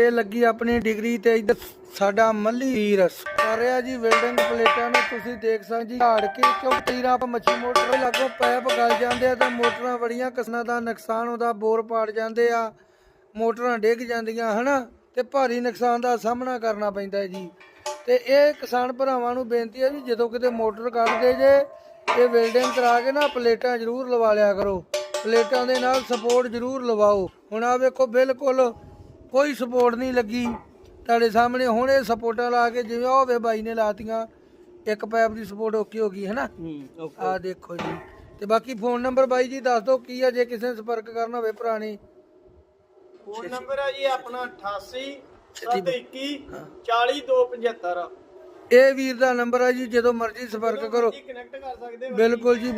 ਇਹ ਲੱਗੀ ਆਪਣੀ ਡਿਗਰੀ ਤੇ ਇੱਧਰ ਸਾਡਾ ਮੱਲੀ ਵੀਰ ਕਰ ਰਿਹਾ ਜੀ ਵੈਲਡਿੰਗ ਪਲੇਟਾਂ ਨੂੰ ਤੁਸੀਂ ਦੇਖ ਸਕਦੇ ਜੀ। ਝਾੜ ਕੇ ਕਿਉਂ ਤੀਰਾਂ ਆਪਾਂ ਮੱਛੀ ਮੋਟਰ ਲੱਗੋ ਪੈਪ ਗਲ ਜਾਂਦੇ ਆ ਤਾਂ ਮੋਟਰਾਂ ਬੜੀਆਂ ਕਿਸਮਾਂ ਦਾ ਨੁਕਸਾਨ ਹੁੰਦਾ, ਬੋਰ ਪਾੜ ਜਾਂਦੇ ਆ, ਮੋਟਰਾਂ ਡਿੱਗ ਜਾਂਦੀਆਂ, ਹਨਾ? ਤੇ ਭਾਰੀ ਨੁਕਸਾਨ ਦਾ ਸਾਹਮਣਾ ਕਰਨਾ ਪੈਂਦਾ ਜੀ। ਤੇ ਇਹ ਕਿਸਾਨ ਭਰਾਵਾਂ ਨੂੰ ਬੇਨਤੀ ਹੈ ਜੀ, ਜਦੋਂ ਕਿਤੇ ਮੋਟਰ ਕੱਢਦੇ ਜੇ, ਇਹ ਵੈਲਡਿੰਗ ਕਰਾ ਕੇ ਨਾ ਪਲੇਟਾਂ ਜ਼ਰੂਰ ਲਵਾ ਲਿਆ ਕਰੋ। ਪਲੇਟਾਂ ਦੇ ਨਾਲ ਸਪੋਰਟ ਜ਼ਰੂਰ ਲਵਾਓ। ਹੁਣ ਆ ਵੇਖੋ, ਬਿਲਕੁਲ ਕੋਈ ਸਪੋਰਟ ਨਹੀਂ ਲੱਗੀ। ਤੁਹਾਡੇ ਸਾਹਮਣੇ ਹੁਣ ਇਹ ਸਪੋਰਟਾਂ ਲਾ ਕੇ ਜਿਵੇਂ ਉਹ ਹੋਵੇ ਬਾਈ ਨੇ ਲਾਤੀਆਂ ਇੱਕ ਪੈਪ ਦੀ ਸਪੋਰਟ ਓਕੇ ਹੋ ਗਈ ਹੈ ਨਾ ਹੂੰ ਆ ਦੇਖੋ ਜੀ। ਤੇ ਬਾਕੀ ਫੋਨ ਨੰਬਰ ਬਾਈ ਜੀ ਦੱਸ ਦਿਓ ਕੀ ਆ ਜੇ ਕਿਸੇ ਨੇ ਸੰਪਰਕ ਕਰਨਾ ਹੋਵੇ ਨੇ ਫੋਨ ਨੰਬਰ ਹੈ ਜੀ ਆਪਣਾ 88 721 40275 ਇਹ ਵੀਰ ਦਾ ਨੰਬਰ ਆ ਜੀ ਜਦੋਂ ਮਰਜ਼ੀ ਸੰਪਰਕ ਕਰੋ। ਜੀ ਕਨੈਕਟ ਕਰ ਸਕਦੇ ਹੋ ਬਿਲਕੁਲ ਜੀ